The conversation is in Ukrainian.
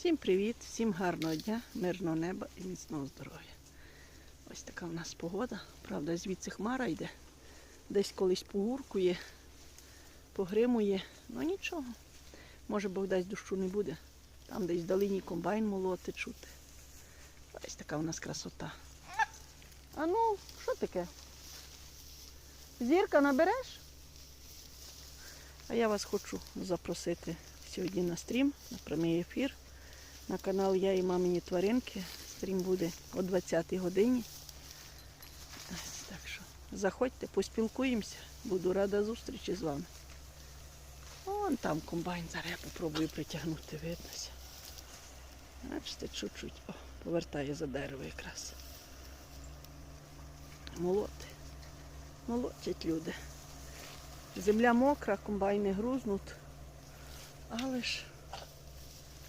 Всім привіт, всім гарного дня, мирного неба і міцного здоров'я. Ось така в нас погода. Правда, звідси хмара йде. Десь колись погуркує, погримує. Ну нічого. Може Бог дасть дощу не буде. Там десь вдалині комбайн молоти чути. Ось така у нас красота. А ну, що таке? Зірка набереш? А я вас хочу запросити сьогодні на стрім, на прямий ефір. На канал Я і мамині тваринки. Стрім буде о 20-й годині. Так що заходьте, поспілкуємося. Буду рада зустрічі з вами. Вон там комбайн, зараз я попробую притягнути, виднося. Бачите, чуть-чуть. О, повертає за дерево якраз. Молоти. Молотять люди. Земля мокра, комбайни грузнуть. Але ж